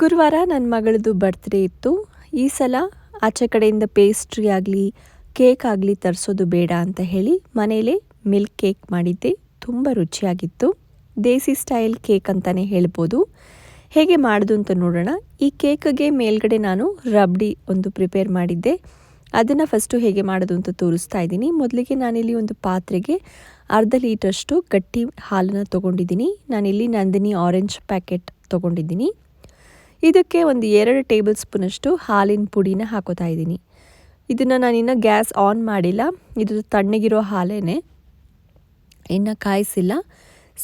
ಗುರುವಾರ ನನ್ನ ಮಗಳದು ಬರ್ತ್ಡೇ ಇತ್ತು. ಈ ಸಲ ಆಚೆ ಕಡೆಯಿಂದ ಪೇಸ್ಟ್ರಿ ಆಗಲಿ ಕೇಕ್ ಆಗಲಿ ತರಿಸೋದು ಬೇಡ ಅಂತ ಹೇಳಿ ಮನೇಲೇ ಮಿಲ್ಕ್ ಕೇಕ್ ಮಾಡಿದ್ದೆ. ತುಂಬ ರುಚಿಯಾಗಿತ್ತು. ದೇಸಿ ಸ್ಟೈಲ್ ಕೇಕ್ ಅಂತಲೇ ಹೇಳ್ಬೋದು. ಹೇಗೆ ಮಾಡೋದು ಅಂತ ನೋಡೋಣ. ಈ ಕೇಕ್ಗೆ ಮೇಲ್ಗಡೆ ನಾನು ರಬ್ಡಿ ಒಂದು ಪ್ರಿಪೇರ್ ಮಾಡಿದ್ದೆ. ಅದನ್ನು ಫಸ್ಟು ಹೇಗೆ ಮಾಡೋದು ಅಂತ ತೋರಿಸ್ತಾ ಇದ್ದೀನಿ. ಮೊದಲಿಗೆ ನಾನಿಲ್ಲಿ ಒಂದು ಪಾತ್ರೆಗೆ ಅರ್ಧ ಲೀಟರ್ಷ್ಟು ಗಟ್ಟಿ ಹಾಲನ್ನು ತೊಗೊಂಡಿದ್ದೀನಿ. ನಾನಿಲ್ಲಿ ನಂದಿನಿ ಆರೆಂಜ್ ಪ್ಯಾಕೆಟ್ ತೊಗೊಂಡಿದ್ದೀನಿ. ಇದಕ್ಕೆ ಒಂದು ಎರಡು ಟೇಬಲ್ ಸ್ಪೂನಷ್ಟು ಹಾಲಿನ ಪುಡಿನ ಹಾಕೋತಾ ಇದ್ದೀನಿ. ಇದನ್ನು ನಾನಿನ್ನು ಗ್ಯಾಸ್ ಆನ್ ಮಾಡಿಲ್ಲ. ಇದು ತಣ್ಣಗಿರೋ ಹಾಲೇ ಇನ್ನು ಕಾಯಿಸಿಲ್ಲ.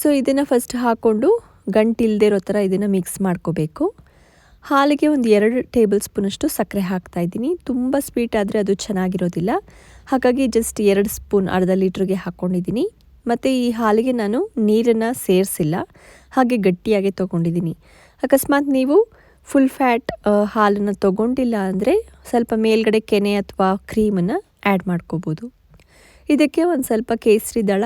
ಸೊ ಇದನ್ನು ಫಸ್ಟ್ ಹಾಕ್ಕೊಂಡು ಗಂಟಿಲ್ದೇ ಇರೋ ಥರ ಇದನ್ನು ಮಿಕ್ಸ್ ಮಾಡ್ಕೋಬೇಕು. ಹಾಲಿಗೆ ಒಂದು ಎರಡು ಟೇಬಲ್ ಸ್ಪೂನಷ್ಟು ಸಕ್ಕರೆ ಹಾಕ್ತಾ ಇದ್ದೀನಿ. ತುಂಬ ಸ್ವೀಟ್ ಆದರೆ ಅದು ಚೆನ್ನಾಗಿರೋದಿಲ್ಲ. ಹಾಗಾಗಿ ಜಸ್ಟ್ ಎರಡು ಸ್ಪೂನ್ ಅರ್ಧ ಲೀಟ್ರಿಗೆ ಹಾಕ್ಕೊಂಡಿದ್ದೀನಿ ಮತ್ತು ಈ ಹಾಲಿಗೆ ನಾನು ನೀರನ್ನು ಸೇರಿಸಿಲ್ಲ. ಹಾಗೆ ಗಟ್ಟಿಯಾಗಿ ತೊಗೊಂಡಿದ್ದೀನಿ. ಅಕಸ್ಮಾತ್ ನೀವು ಫುಲ್ ಫ್ಯಾಟ್ ಹಾಲನ್ನು ತೊಗೊಂಡಿಲ್ಲ ಅಂದರೆ ಸ್ವಲ್ಪ ಮೇಲ್ಗಡೆ ಕೆನೆ ಅಥವಾ ಕ್ರೀಮನ್ನು ಆ್ಯಡ್ ಮಾಡ್ಕೋಬೋದು. ಇದಕ್ಕೆ ಒಂದು ಸ್ವಲ್ಪ ಕೇಸರಿ ದಳ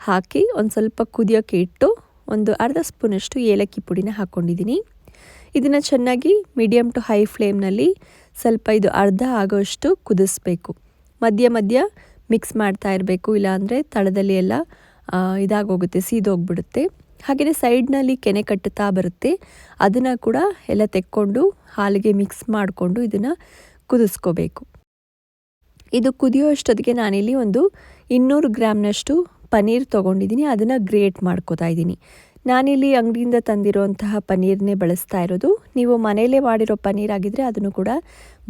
ಹಾಕಿ ಒಂದು ಸ್ವಲ್ಪ ಕುದಿಯೋಕ್ಕೆ ಇಟ್ಟು ಒಂದು ಅರ್ಧ ಸ್ಪೂನಷ್ಟು ಏಲಕ್ಕಿ ಪುಡಿನ ಹಾಕ್ಕೊಂಡಿದ್ದೀನಿ ಇದನ್ನು ಚೆನ್ನಾಗಿ ಮೀಡಿಯಮ್ ಟು ಹೈ ಫ್ಲೇಮ್ನಲ್ಲಿ ಸ್ವಲ್ಪ ಇದು ಅರ್ಧ ಆಗೋಷ್ಟು ಕುದಿಸ್ಬೇಕು. ಮಧ್ಯ ಮಧ್ಯ ಮಿಕ್ಸ್ ಮಾಡ್ತಾ ಇರಬೇಕು, ಇಲ್ಲಾಂದರೆ ತಳದಲ್ಲಿ ಎಲ್ಲ ಇದಾಗೋಗುತ್ತೆ, ಸೀದೋಗ್ಬಿಡುತ್ತೆ. ಹಾಗೆಯೇ ಸೈಡ್ನಲ್ಲಿ ಕೆನೆ ಕಟ್ಟುತ್ತಾ ಬರುತ್ತೆ. ಅದನ್ನು ಕೂಡ ಎಲ್ಲ ತೆಕ್ಕೊಂಡು ಹಾಲಿಗೆ ಮಿಕ್ಸ್ ಮಾಡಿಕೊಂಡು ಇದನ್ನು ಕುದಿಸ್ಕೋಬೇಕು. ಇದು ಕುದಿಯೋ ಅಷ್ಟೊತ್ತಿಗೆ ನಾನಿಲ್ಲಿ ಒಂದು ಇನ್ನೂರು ಗ್ರಾಮ್ನಷ್ಟು ಪನ್ನೀರ್ ತೊಗೊಂಡಿದ್ದೀನಿ. ಅದನ್ನು ಗ್ರೇಟ್ ಮಾಡ್ಕೋತಾ ಇದ್ದೀನಿ. ನಾನಿಲ್ಲಿ ಅಂಗಡಿಯಿಂದ ತಂದಿರೋಂತಹ ಪನ್ನೀರ್ನೇ ಬಳಸ್ತಾ ಇರೋದು. ನೀವು ಮನೆಯಲ್ಲೇ ಮಾಡಿರೋ ಪನ್ನೀರ್ ಆಗಿದ್ದರೆ ಅದನ್ನು ಕೂಡ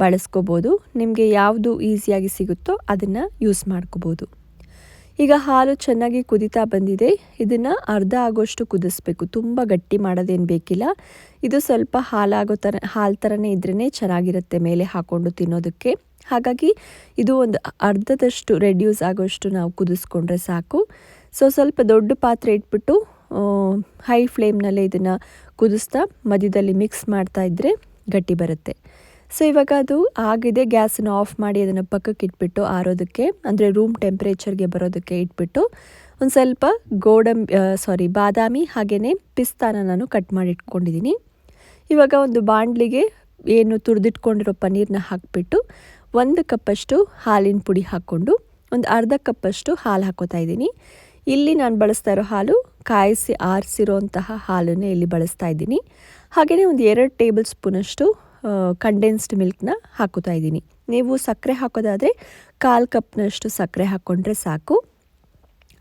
ಬಳಸ್ಕೋಬೋದು. ನಿಮಗೆ ಯಾವುದು ಈಸಿಯಾಗಿ ಸಿಗುತ್ತೋ ಅದನ್ನು ಯೂಸ್ ಮಾಡ್ಕೋಬೋದು. ಈಗ ಹಾಲು ಚೆನ್ನಾಗಿ ಕುದಿತಾ ಬಂದಿದೆ. ಇದನ್ನು ಅರ್ಧ ಆಗೋಷ್ಟು ಕುದಿಸ್ಬೇಕು. ತುಂಬ ಗಟ್ಟಿ ಮಾಡೋದೇನು ಬೇಕಿಲ್ಲ. ಇದು ಸ್ವಲ್ಪ ಹಾಲಾಗೋ ಥರ ಹಾಲು ಥರನೇ ಇದ್ರೇ ಚೆನ್ನಾಗಿರುತ್ತೆ ಮೇಲೆ ಹಾಕ್ಕೊಂಡು ತಿನ್ನೋದಕ್ಕೆ. ಹಾಗಾಗಿ ಇದು ಒಂದು ಅರ್ಧದಷ್ಟು ರೆಡ್ಯೂಸ್ ಆಗೋಷ್ಟು ನಾವು ಕುದಿಸ್ಕೊಂಡ್ರೆ ಸಾಕು. ಸೊ, ಸ್ವಲ್ಪ ದೊಡ್ಡ ಪಾತ್ರೆ ಇಟ್ಬಿಟ್ಟು ಹೈ ಫ್ಲೇಮ್ನಲ್ಲೇ ಇದನ್ನು ಕುದಿಸ್ತಾ ಮಧ್ಯದಲ್ಲಿ ಮಿಕ್ಸ್ ಮಾಡ್ತಾ ಇದ್ದರೆ ಗಟ್ಟಿ ಬರುತ್ತೆ. ಸೊ ಇವಾಗ ಅದು ಆಗಿದೆ, ಗ್ಯಾಸನ್ನು ಆಫ್ ಮಾಡಿ ಅದನ್ನು ಪಕ್ಕಕ್ಕೆ ಇಟ್ಬಿಟ್ಟು ಆರೋದಕ್ಕೆ, ಅಂದರೆ ರೂಮ್ ಟೆಂಪ್ರೇಚರ್ಗೆ ಬರೋದಕ್ಕೆ ಇಟ್ಬಿಟ್ಟು ಒಂದು ಸ್ವಲ್ಪ ಗೋಡಂಬಿ ಸಾರಿ ಬಾದಾಮಿ ಹಾಗೆಯೇ ಪಿಸ್ತಾನ ನಾನು ಕಟ್ ಮಾಡಿ ಇಟ್ಕೊಂಡಿದ್ದೀನಿ ಇವಾಗ ಒಂದು ಬಾಣಲಿಗೆ ಏನು ತುರಿದಿಟ್ಕೊಂಡಿರೋ ಪನ್ನೀರನ್ನ ಹಾಕಿಬಿಟ್ಟು ಒಂದು ಕಪ್ಪಷ್ಟು ಹಾಲಿನ ಪುಡಿ ಹಾಕ್ಕೊಂಡು ಒಂದು ಅರ್ಧ ಕಪ್ಪಷ್ಟು ಹಾಲು ಹಾಕೋತಾ ಇದ್ದೀನಿ. ಇಲ್ಲಿ ನಾನು ಬಳಸ್ತಾ ಇರೋ ಹಾಲು ಕಾಯಿಸಿ ಆರಿಸಿರೋಂತಹ ಹಾಲನ್ನೇ ಇಲ್ಲಿ ಬಳಸ್ತಾ ಇದ್ದೀನಿ. ಹಾಗೆಯೇ ಒಂದು ಎರಡು ಟೇಬಲ್ ಸ್ಪೂನಷ್ಟು ಕಂಡೆನ್ಸ್ಡ್ ಮಿಲ್ಕ್ನ ಹಾಕೋತಾ ಇದ್ದೀನಿ. ನೀವು ಸಕ್ಕರೆ ಹಾಕೋದಾದರೆ ಕಾಲು ಕಪ್ನಷ್ಟು ಸಕ್ಕರೆ ಹಾಕ್ಕೊಂಡ್ರೆ ಸಾಕು.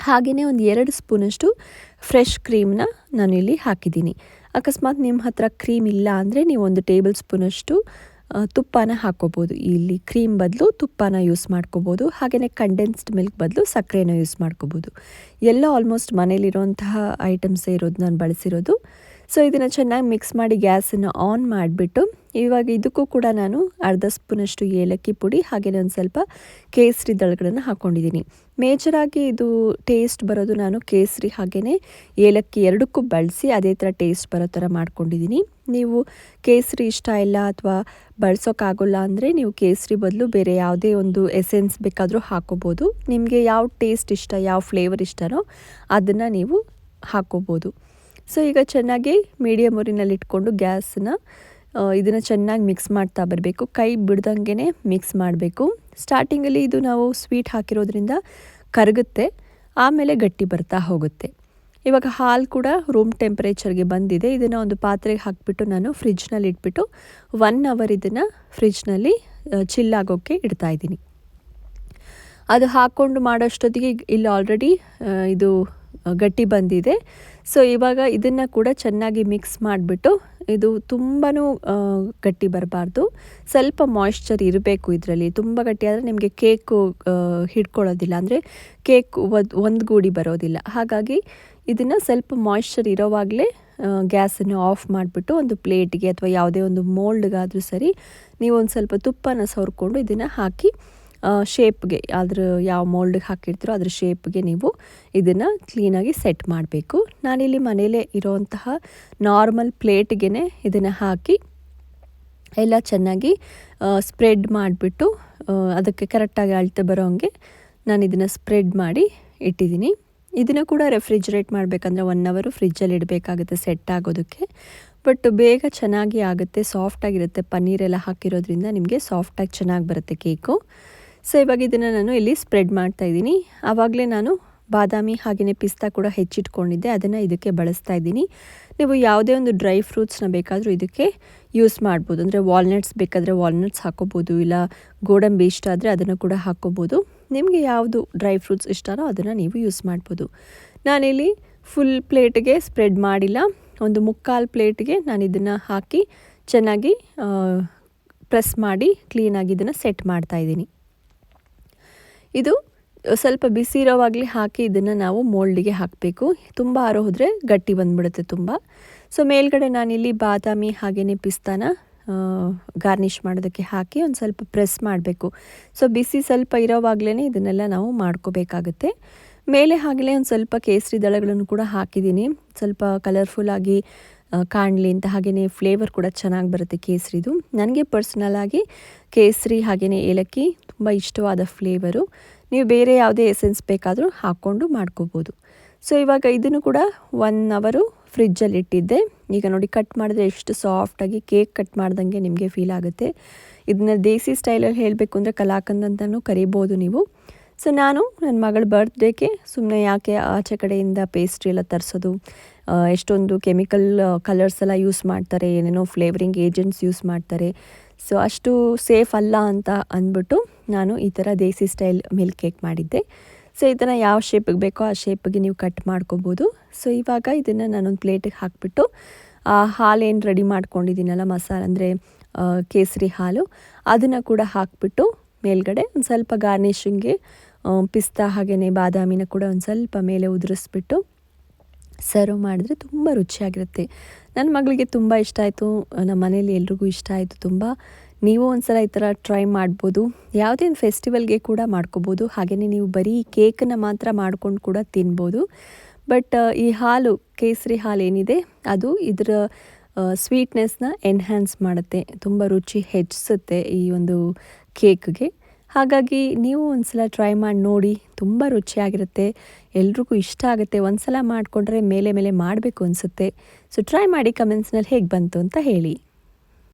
ಹಾಗೆಯೇ ಒಂದು ಎರಡು ಸ್ಪೂನಷ್ಟು ಫ್ರೆಶ್ ಕ್ರೀಮ್ನ ನಾನು ಇಲ್ಲಿ ಹಾಕಿದ್ದೀನಿ. ಅಕಸ್ಮಾತ್ ನಿಮ್ಮ ಹತ್ರ ಕ್ರೀಮ್ ಇಲ್ಲ ಅಂದರೆ ನೀವು ಒಂದು ಟೇಬಲ್ ಸ್ಪೂನಷ್ಟು ತುಪ್ಪನ ಹಾಕ್ಕೋಬೋದು ಇಲ್ಲಿ ಕ್ರೀಮ್ ಬದಲು ತುಪ್ಪನ ಯೂಸ್ ಮಾಡ್ಕೋಬೋದು. ಹಾಗೆಯೇ ಕಂಡೆನ್ಸ್ಡ್ ಮಿಲ್ಕ್ ಬದಲು ಸಕ್ಕರೆನ ಯೂಸ್ ಮಾಡ್ಕೋಬೋದು. ಎಲ್ಲ ಆಲ್ಮೋಸ್ಟ್ ಮನೇಲಿರುವಂತಹ ಐಟಮ್ಸೇ ಇರೋದು ನಾನು ಬಳಸಿರೋದು. ಸೊ, ಇದನ್ನು ಚೆನ್ನಾಗಿ ಮಿಕ್ಸ್ ಮಾಡಿ ಗ್ಯಾಸನ್ನು ಆನ್ ಮಾಡಿಬಿಟ್ಟು, ಇವಾಗ ಇದಕ್ಕೂ ಕೂಡ ನಾನು ಅರ್ಧ ಸ್ಪೂನಷ್ಟು ಏಲಕ್ಕಿ ಪುಡಿ ಹಾಗೆಯೇ ಒಂದು ಸ್ವಲ್ಪ ಕೇಸರಿ ದಳಗಳನ್ನು ಹಾಕ್ಕೊಂಡಿದ್ದೀನಿ ಮೇಜರಾಗಿ ಇದು ಟೇಸ್ಟ್ ಬರೋದು ನಾನು ಕೇಸರಿ ಹಾಗೆಯೇ ಏಲಕ್ಕಿ ಎರಡಕ್ಕೂ ಬಳಸಿ ಅದೇ ಥರ ಟೇಸ್ಟ್ ಬರೋ ಥರ ಮಾಡ್ಕೊಂಡಿದ್ದೀನಿ ನೀವು ಕೇಸರಿ ಇಷ್ಟ ಇಲ್ಲ ಅಥವಾ ಬಳಸೋಕ್ಕಾಗೋಲ್ಲ ಅಂದರೆ ನೀವು ಕೇಸರಿ ಬದಲು ಬೇರೆ ಯಾವುದೇ ಒಂದು ಎಸೆನ್ಸ್ ಬೇಕಾದರೂ ಹಾಕೋಬೋದು. ನಿಮಗೆ ಯಾವ ಟೇಸ್ಟ್ ಇಷ್ಟ, ಯಾವ ಫ್ಲೇವರ್ ಇಷ್ಟನೋ ಅದನ್ನು ನೀವು ಹಾಕೋಬೋದು. ಸೊ ಈಗ ಚೆನ್ನಾಗಿ ಮೀಡಿಯಮ್ ಊರಿನಲ್ಲಿ ಇಟ್ಕೊಂಡು ಗ್ಯಾಸನ್ನ ಇದನ್ನು ಚೆನ್ನಾಗಿ ಮಿಕ್ಸ್ ಮಾಡ್ತಾ ಬರಬೇಕು. ಕೈ ಬಿಡ್ದಂಗೆ ಮಿಕ್ಸ್ ಮಾಡಬೇಕು. ಸ್ಟಾರ್ಟಿಂಗಲ್ಲಿ ಇದು ನಾವು ಸ್ವೀಟ್ ಹಾಕಿರೋದ್ರಿಂದ ಕರಗುತ್ತೆ, ಆಮೇಲೆ ಗಟ್ಟಿ ಬರ್ತಾ ಹೋಗುತ್ತೆ. ಇವಾಗ ಹಾಲು ಕೂಡ ರೂಮ್ ಟೆಂಪ್ರೇಚರ್ಗೆ ಬಂದಿದೆ. ಇದನ್ನು ಒಂದು ಪಾತ್ರೆಗೆ ಹಾಕಿಬಿಟ್ಟು ನಾನು ಫ್ರಿಜ್ನಲ್ಲಿ ಇಟ್ಬಿಟ್ಟು ಒನ್ ಅವರ್ ಇದನ್ನು ಫ್ರಿಜ್ನಲ್ಲಿ ಚಿಲ್ಲಾಗೋಕ್ಕೆ ಇಡ್ತಾ ಇದ್ದೀನಿ. ಅದು ಹಾಕ್ಕೊಂಡು ಮಾಡೋಷ್ಟೊತ್ತಿಗೆ ಇಲ್ಲಿ ಆಲ್ರೆಡಿ ಇದು ಗಟ್ಟಿ ಬಂದಿದೆ. ಸೊ ಇವಾಗ ಇದನ್ನು ಕೂಡ ಚೆನ್ನಾಗಿ ಮಿಕ್ಸ್ ಮಾಡಿಬಿಟ್ಟು ಇದು ತುಂಬಾ ಗಟ್ಟಿ ಬರಬಾರ್ದು. ಸ್ವಲ್ಪ ಮಾಯ್ಶ್ಚರ್ ಇರಬೇಕು ಇದರಲ್ಲಿ. ತುಂಬ ಗಟ್ಟಿ ಆದರೆ ನಿಮಗೆ ಕೇಕು ಹಿಡ್ಕೊಳ್ಳೋದಿಲ್ಲ. ಅಂದರೆ ಕೇಕ್ ಒಂದು ಗೂಡಿ ಬರೋದಿಲ್ಲ. ಹಾಗಾಗಿ ಇದನ್ನು ಸ್ವಲ್ಪ ಮಾಯ್ಶ್ಚರ್ ಇರೋವಾಗಲೇ ಗ್ಯಾಸನ್ನು ಆಫ್ ಮಾಡಿಬಿಟ್ಟು ಒಂದು ಪ್ಲೇಟಿಗೆ ಅಥವಾ ಯಾವುದೇ ಒಂದು ಮೋಲ್ಡ್ಗಾದರೂ ಸರಿ ನೀವು ಒಂದು ಸ್ವಲ್ಪ ತುಪ್ಪನ ಸವರ್ಕೊಂಡು ಇದನ್ನು ಹಾಕಿ ಶೇಪ್ಗೆ ಅದ್ರ ಯಾವ ಮೋಲ್ಡ್ಗೆ ಹಾಕಿರ್ತೀರೋ ಅದ್ರ ಶೇಪ್ಗೆ ನೀವು ಇದನ್ನು ಕ್ಲೀನಾಗಿ ಸೆಟ್ ಮಾಡಬೇಕು. ನಾನಿಲ್ಲಿ ಮನೇಲೇ ಇರೋವಂತಹ ನಾರ್ಮಲ್ ಪ್ಲೇಟ್ಗೆ ಇದನ್ನು ಹಾಕಿ ಎಲ್ಲ ಚೆನ್ನಾಗಿ ಸ್ಪ್ರೆಡ್ ಮಾಡಿಬಿಟ್ಟು ಅದಕ್ಕೆ ಕರೆಕ್ಟಾಗಿ ಅಳತೆ ಬರೋ ಹಂಗೆ ನಾನು ಇದನ್ನು ಸ್ಪ್ರೆಡ್ ಮಾಡಿ ಇಟ್ಟಿದ್ದೀನಿ. ಇದನ್ನು ಕೂಡ ರೆಫ್ರಿಜರೇಟ್ ಮಾಡಬೇಕಂದ್ರೆ ಒನ್ ಅವರು ಫ್ರಿಜ್ಜಲ್ಲಿ ಇಡಬೇಕಾಗುತ್ತೆ ಸೆಟ್ ಆಗೋದಕ್ಕೆ. ಬಟ್ ಬೇಗ ಚೆನ್ನಾಗಿ ಆಗುತ್ತೆ ಸಾಫ್ಟಾಗಿರುತ್ತೆ ಪನ್ನೀರೆಲ್ಲ ಹಾಕಿರೋದ್ರಿಂದ ನಿಮಗೆ ಸಾಫ್ಟಾಗಿ ಚೆನ್ನಾಗಿ ಬರುತ್ತೆ ಕೇಕು ಸೊ ಇವಾಗ ಇದನ್ನು ನಾನು ಇಲ್ಲಿ ಸ್ಪ್ರೆಡ್ ಮಾಡ್ತಾ ಇದ್ದೀನಿ. ಆವಾಗಲೇ ನಾನು ಬಾದಾಮಿ ಹಾಗೆಯೇ ಪಿಸ್ತಾ ಕೂಡ ಹೆಚ್ಚಿಟ್ಕೊಂಡಿದ್ದೆ. ಅದನ್ನು ಇದಕ್ಕೆ ಬಳಸ್ತಾ ಇದ್ದೀನಿ. ನೀವು ಯಾವುದೇ ಒಂದು ಡ್ರೈ ಫ್ರೂಟ್ಸ್ನ ಬೇಕಾದರೂ ಇದಕ್ಕೆ ಯೂಸ್ ಮಾಡ್ಬೋದು. ಅಂದರೆ ವಾಲ್ನಟ್ಸ್ ಬೇಕಾದರೆ ವಾಲ್ನಟ್ಸ್ ಹಾಕೋಬೋದು, ಇಲ್ಲ ಗೋಡಂಬಿ ಇಷ್ಟ ಆದರೆ ಅದನ್ನು ಕೂಡ ಹಾಕೋಬೋದು. ನಿಮಗೆ ಯಾವುದು ಡ್ರೈ ಫ್ರೂಟ್ಸ್ ಇಷ್ಟನೋ ಅದನ್ನು ನೀವು ಯೂಸ್ ಮಾಡ್ಬೋದು. ನಾನಿಲ್ಲಿ ಫುಲ್ ಪ್ಲೇಟ್ಗೆ ಸ್ಪ್ರೆಡ್ ಮಾಡಿಲ್ಲ. ಒಂದು ಮುಕ್ಕಾಲು ಪ್ಲೇಟ್ಗೆ ನಾನು ಇದನ್ನು ಹಾಕಿ ಚೆನ್ನಾಗಿ ಪ್ರೆಸ್ ಮಾಡಿ ಕ್ಲೀನಾಗಿ ಇದನ್ನು ಸೆಟ್ ಮಾಡ್ತಾ ಇದ್ದೀನಿ. ಇದು ಸ್ವಲ್ಪ ಬಿಸಿ ಇರೋವಾಗಲೇ ಹಾಕಿ ಇದನ್ನು ನಾವು ಮೋಲ್ಡಿಗೆ ಹಾಕಬೇಕು. ತುಂಬ ಆರೋ ಹೋದರೆ ಗಟ್ಟಿ ಬಂದ್ಬಿಡುತ್ತೆ ತುಂಬ. ಸೊ ಮೇಲ್ಗಡೆ ನಾನಿಲ್ಲಿ ಬಾದಾಮಿ ಹಾಗೇ ಪಿಸ್ತಾನ ಗಾರ್ನಿಷ್ ಮಾಡೋದಕ್ಕೆ ಹಾಕಿ ಒಂದು ಸ್ವಲ್ಪ ಪ್ರೆಸ್ ಮಾಡಬೇಕು. ಸೊ ಬಿಸಿ ಸ್ವಲ್ಪ ಇರೋವಾಗಲೇ ಇದನ್ನೆಲ್ಲ ನಾವು ಮಾಡ್ಕೋಬೇಕಾಗುತ್ತೆ. ಮೇಲೆ ಹಾಗಲೇ ಒಂದು ಸ್ವಲ್ಪ ಕೇಸರಿ ದಳಗಳನ್ನು ಕೂಡ ಹಾಕಿದ್ದೀನಿ. ಸ್ವಲ್ಪ ಕಲರ್ಫುಲ್ಲಾಗಿ ಕಾಣಲಿ ಅಂತ ಹಾಗೆಯೇ ಫ್ಲೇವರ್ ಕೂಡ ಚೆನ್ನಾಗಿ ಬರುತ್ತೆ ಕೇಸರಿದು. ನನಗೆ ಪರ್ಸ್ನಲಾಗಿ ಕೇಸರಿ ಹಾಗೆಯೇ ಏಲಕ್ಕಿ ತುಂಬ ಇಷ್ಟವಾದ ಫ್ಲೇವರು ನೀವು ಬೇರೆ ಯಾವುದೇ ಎಸೆನ್ಸ್ ಬೇಕಾದರೂ ಹಾಕ್ಕೊಂಡು ಮಾಡ್ಕೋಬೋದು. ಸೊ ಇವಾಗ ಇದನ್ನು ಕೂಡ ಒನ್ ಅವರು ಫ್ರಿಜ್ಜಲ್ಲಿ ಇಟ್ಟಿದ್ದೆ. ಈಗ ನೋಡಿ ಕಟ್ ಮಾಡಿದ್ರೆ ಎಷ್ಟು ಸಾಫ್ಟಾಗಿ ಕೇಕ್ ಕಟ್ ಮಾಡ್ದಂಗೆ ನಿಮಗೆ ಫೀಲ್ ಆಗುತ್ತೆ. ಇದನ್ನ ದೇಸಿ ಸ್ಟೈಲಲ್ಲಿ ಹೇಳಬೇಕು ಅಂದರೆ ಕಲಾಕಂದ್ ಅಂತಲೂ ಕರಿಬೋದು ನೀವು. ಸೊ ನಾನು ನನ್ನ ಮಗಳ ಬರ್ತ್ಡೇಗೆ ಸುಮ್ಮನೆ ಯಾಕೆ ಆಚೆ ಕಡೆಯಿಂದ ಪೇಸ್ಟ್ರಿ ಎಲ್ಲ ತರಿಸೋದು? ಎಷ್ಟೊಂದು ಕೆಮಿಕಲ್ ಕಲರ್ಸ್ ಎಲ್ಲ ಯೂಸ್ ಮಾಡ್ತಾರೆ, ಏನೇನೋ ಫ್ಲೇವರಿಂಗ್ ಏಜೆಂಟ್ಸ್ ಯೂಸ್ ಮಾಡ್ತಾರೆ. ಸೊ ಅಷ್ಟು ಸೇಫ್ ಅಲ್ಲ ಅಂತ ಅಂದ್ಬಿಟ್ಟು ನಾನು ಈ ಥರ ದೇಸಿ ಸ್ಟೈಲ್ ಮಿಲ್ಕ್ ಕೇಕ್ ಮಾಡಿದ್ದೆ. ಸೊ ಇದನ್ನು ಯಾವ ಶೇಪಿಗೆ ಬೇಕೋ ಆ ಶೇಪಿಗೆ ನೀವು ಕಟ್ ಮಾಡ್ಕೊಬೋದು. ಸೊ ಇವಾಗ ಇದನ್ನು ನಾನೊಂದು ಪ್ಲೇಟಿಗೆ ಹಾಕಿಬಿಟ್ಟು, ಆ, ಹಾಲೇನು ರೆಡಿ ಮಾಡ್ಕೊಂಡಿದ್ದೀನಲ್ಲ ಮಸಾಲೆ ಅಂದರೆ ಕೇಸರಿ ಹಾಲು, ಅದನ್ನು ಕೂಡ ಹಾಕಿಬಿಟ್ಟು ಮೇಲ್ಗಡೆ ಒಂದು ಸ್ವಲ್ಪ ಗಾರ್ನಿಷಿಂಗ್ಗೆ ಪಿಸ್ತಾ ಹಾಗೆಯೇ ಬಾದಾಮಿನ ಕೂಡ ಒಂದು ಸ್ವಲ್ಪ ಮೇಲೆ ಉದುರಿಸ್ಬಿಟ್ಟು ಸರ್ವ್ ಮಾಡಿದ್ರೆ ತುಂಬ ರುಚಿಯಾಗಿರುತ್ತೆ. ನನ್ನ ಮಗಳಿಗೆ ತುಂಬ ಇಷ್ಟ ಆಯಿತು. ನಮ್ಮ ಮನೇಲಿ ಎಲ್ರಿಗೂ ಇಷ್ಟ ಆಯಿತು ತುಂಬ. ನೀವು ಒಂದ್ಸಲ ಈ ಥರ ಟ್ರೈ ಮಾಡ್ಬೋದು. ಯಾವುದೇ ಒಂದು ಫೆಸ್ಟಿವಲ್ಗೆ ಕೂಡ ಮಾಡ್ಕೋಬೋದು. ಹಾಗೆಯೇ ನೀವು ಬರೀ ಕೇಕನ್ನು ಮಾತ್ರ ಮಾಡ್ಕೊಂಡು ಕೂಡ ತಿನ್ಬೋದು. ಬಟ್ ಈ ಹಾಲು, ಕೇಸರಿ ಹಾಲು ಏನಿದೆ, ಅದು ಇದರ ಸ್ವೀಟ್ನೆಸ್ನ ಎನ್ಹ್ಯಾನ್ಸ್ ಮಾಡುತ್ತೆ. ತುಂಬ ರುಚಿ ಹೆಚ್ಚಿಸುತ್ತೆ ಈ ಒಂದು ಕೇಕ್ಗೆ ಹಾಗಾಗಿ ನೀವು ಒಂದ್ಸಲ ಟ್ರೈ ಮಾಡಿ ನೋಡಿ, ತುಂಬ ರುಚಿಯಾಗಿರುತ್ತೆ. ಎಲ್ರಿಗೂ ಇಷ್ಟ ಆಗುತ್ತೆ. ಒಂದ್ಸಲ ಮಾಡಿಕೊಂಡ್ರೆ ಮೇಲೆ ಮೇಲೆ ಮಾಡಬೇಕು ಅನಿಸುತ್ತೆ. ಸೊ ಟ್ರೈ ಮಾಡಿ ಕಮೆಂಟ್ಸ್ನಲ್ಲಿ ಹೇಗೆ ಬಂತು ಅಂತ ಹೇಳಿ.